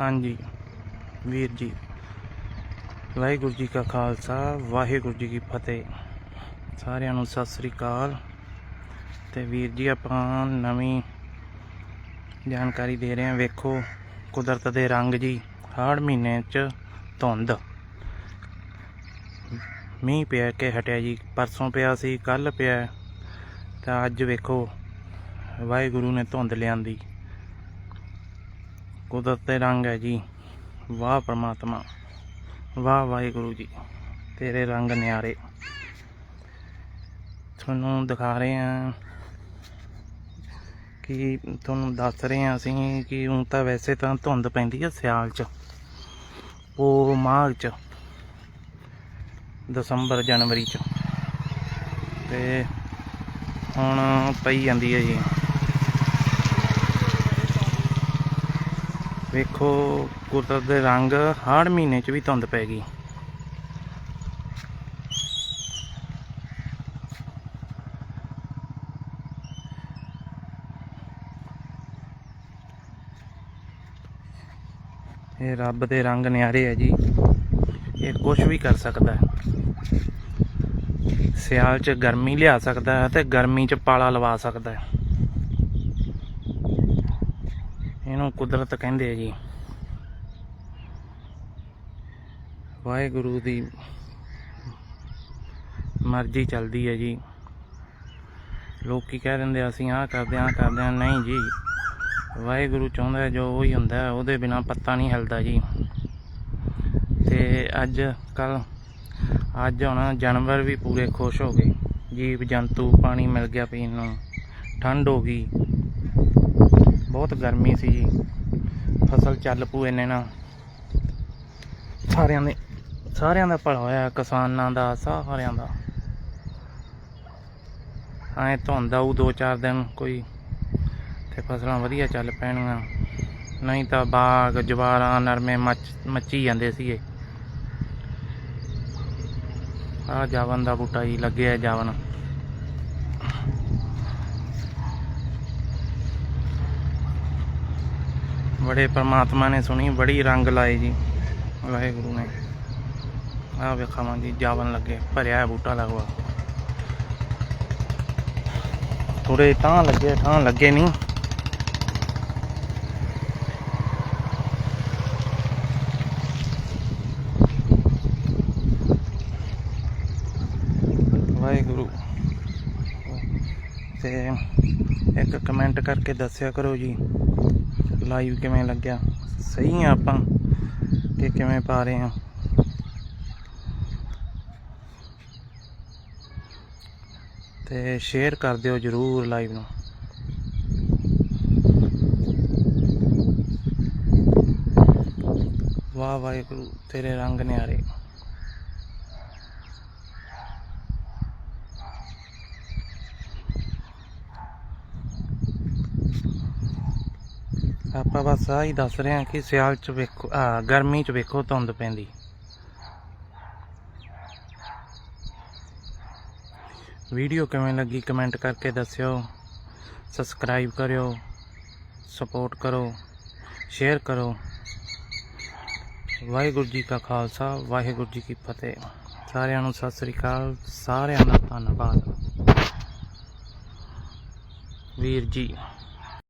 ਹਾਂਜੀ। ਵੀਰ ਜੀ, ਵਾਹਿਗੁਰੂ ਜੀ ਕਾ ਖਾਲਸਾ, ਵਾਹਿਗੁਰੂ ਜੀ ਕੀ ਫਤਿਹ। ਸਾਰਿਆਂ ਨੂੰ ਸਤਿ ਸ੍ਰੀ ਅਕਾਲ। ਤੇ ਵੀਰ ਜੀ, ਆਪਾਂ ਨਵੀਂ ਜਾਣਕਾਰੀ ਦੇ ਰਹੇ ਹਾਂ, ਵੇਖੋ ਕੁਦਰਤ ਦੇ ਰੰਗ ਜੀ, ਹਾੜ ਮਹੀਨੇ ਚ ਧੁੰਦ। ਮੀਂਹ ਪਿਆ ਕੇ ਹਟਿਆ ਜੀ, ਪਰਸੋਂ ਪਿਆ ਸੀ ਕੱਲ ਪਿਆ। ਤਾਂ ਅੱਜ ਵੇਖੋ, ਵਾਹਿਗੁਰੂ ਨੇ ਧੁੰਦ ਲਿਆਂਦੀ। ਕੁਦਰਤ ਦੇ ਰੰਗ ਹੈ ਜੀ। ਵਾਹ ਪ੍ਰਮਾਤਮਾ, ਵਾਹ ਵਾਹਿਗੁਰੂ ਜੀ। ਤੇਰੇ ਰੰਗ ਨਿਆਰੇ। ਤੁਹਾਨੂੰ ਦਿਖਾ ਰਹੇ ਹਾਂ ਕਿ ਤੁਹਾਨੂੰ ਦੱਸ ਰਹੇ ਹਾਂ ਅਸੀਂ ਕਿ ਹੁਣ ਤਾਂ ਵੈਸੇ ਤਾਂ ਧੁੰਦ ਪੈਂਦੀ ਆ ਸਿਆਲ 'ਚ। ਉਹ ਮਾਘ 'ਚ, ਦਸੰਬਰ, ਜਨਵਰੀ 'ਚ। ਤੇ ਹੁਣ ਪਈ ਜਾਂਦੀ ਹੈ ਜੀ। ਵੇਖੋ, ਕੁਦਰਤ ਦੇ ਰੰਗ ਹਰ ਮਹੀਨੇ 'ਚ ਵੀ ਧੁੰਦ ਪੈ ਗਈ। ਇਹ ਰੱਬ ਦੇ ਰੰਗ ਨਿਆਰੇ ਹੈ ਜੀ। ਇਹ ਕੁਝ ਵੀ ਕਰ ਸਕਦਾ ਹੈ। ਸਿਆਲ 'ਚ ਗਰਮੀ ਲਿਆ ਸਕਦਾ ਹੈ ਤੇ ਗਰਮੀ 'ਚ ਪਾਲਾ ਲਵਾ ਸਕਦਾ ਹੈ। ਇਹਨੂੰ ਕੁਦਰਤ ਕਹਿੰਦੇ ਆ ਜੀ। ਵਾਹਿਗੁਰੂ ਦੀ ਮਰਜ਼ੀ ਚੱਲਦੀ ਹੈ ਜੀ। ਲੋਕੀ ਕਹਿ ਦਿੰਦੇ ਅਸੀਂ ਆਹ ਕਰਦੇ ਆਹ ਕਰਦੇ ਆ। ਨਹੀਂ ਜੀ, ਵਾਹਿਗੁਰੂ ਚਾਹੁੰਦਾ ਜੋ ਉਹੀ ਹੁੰਦਾ ਉਹਦੇ ਬਿਨਾ ਪੱਤਾ ਨਹੀਂ ਹਿਲਦਾ ਜੀ। ਤੇ ਅੱਜ ਕੱਲ, ਅੱਜ ਹੁਣ ਜਾਨਵਰ ਵੀ ਪੂਰੇ ਖੁਸ਼ ਹੋ ਗਏ। ਜੀਵ ਜੰਤੂ ਪਾਣੀ ਮਿਲ ਗਿਆ ਪੀਣ ਨੂੰ। ਠੰਡ ਹੋ ਗਈ। ਬਹੁਤ ਗਰਮੀ ਸੀ ਜੀ। ਫਸਲ ਚੱਲ ਪੂ ਇੰਨੇ ਨਾਲ ਸਾਰਿਆਂ ਦੇ ਸਾਰਿਆਂ ਦਾ ਭਲਾ ਹੋਇਆ, ਕਿਸਾਨਾਂ ਦਾ, ਸਾਰਿਆਂ ਦਾ। ਐ ਧੁੰਦ ਆਊ ਦੋ ਚਾਰ ਦਿਨ ਕੋਈ, ਤੇ ਫਸਲਾਂ ਵਧੀਆ ਚੱਲ ਪੈਣਗੀਆਂ ਨਹੀਂ ਤਾਂ ਬਾਗ, ਜਵਾਰਾਂ, ਨਰਮੇ ਮੱਚ ਮੱਚੀ ਜਾਂਦੇ ਸੀਗੇ। ਆ ਜਾਵਨ ਦਾ ਬੂਟਾ ਜੀ ਲੱਗਿਆ ਜਾਵਨ। ਬੜੇ ਪਰਮਾਤਮਾ ਨੇ ਸੁਣੀ ਬੜੀ ਰੰਗ ਲਾਏ ਜੀ ਵਾਹਿਗੁਰੂ ਨੇ ਆ ਵੇਖਾਵਾਂ ਜੀ ਜਾਵਨ ਲੱਗੇ ਭਰਿਆ ਹੈ ਬੂਟਾ ਲਗਵਾ ਥੋੜੇ ਤਾਂ ਲੱਗੇ ਤਾਂ ਲੱਗੇ ਨਹੀਂ ਵਾਹਿਗੁਰੂ ਤੇ ਇੱਕ ਕਮੈਂਟ ਕਰਕੇ ਦੱਸਿਆ ਕਰੋ ਜੀ ਲਾਈਵ ਕਿਵੇਂ ਲੱਗਿਆ? ਸਹੀ ਆ ਆਪਾਂ? ਕਿ ਕਿਵੇਂ ਪਾ ਰਹੇ ਆ? ਤੇ ਸ਼ੇਅਰ ਕਰ ਦਿਓ ਜਰੂਰ ਲਾਈਵ ਨੂੰ। ਵਾਹ ਵਾਹਿਗੁਰੂ, ਤੇਰੇ ਰੰਗ ਨਿਆਰੇ। ਆਪਾਂ ਬਸ ਆਹੀ ਦੱਸ ਰਹੇ ਹਾਂ ਕਿ ਸਿਆਲ ਚ ਵੇਖੋ, ਆ, ਗਰਮੀ ਚ ਵੇਖੋ ਧੁੰਦ ਪੈਂਦੀ। ਵੀਡੀਓ ਕਿਵੇਂ ਲੱਗੀ ਕਮੈਂਟ ਕਰਕੇ ਦੱਸਿਓ, ਸਬਸਕ੍ਰਾਈਬ ਕਰਿਓ, ਸਪੋਰਟ ਕਰੋ, ਸ਼ੇਅਰ ਕਰੋ। ਵਾਹਿਗੁਰੂ ਜੀ ਕਾ ਖਾਲਸਾ, ਵਾਹਿਗੁਰੂ ਜੀ ਕੀ ਫਤਿਹ। ਸਾਰਿਆਂ ਨੂੰ ਸਤਿ ਸ੍ਰੀ ਅਕਾਲ, ਸਾਰਿਆਂ ਦਾ ਧੰਨਵਾਦ। ਵੀਰ ਜੀ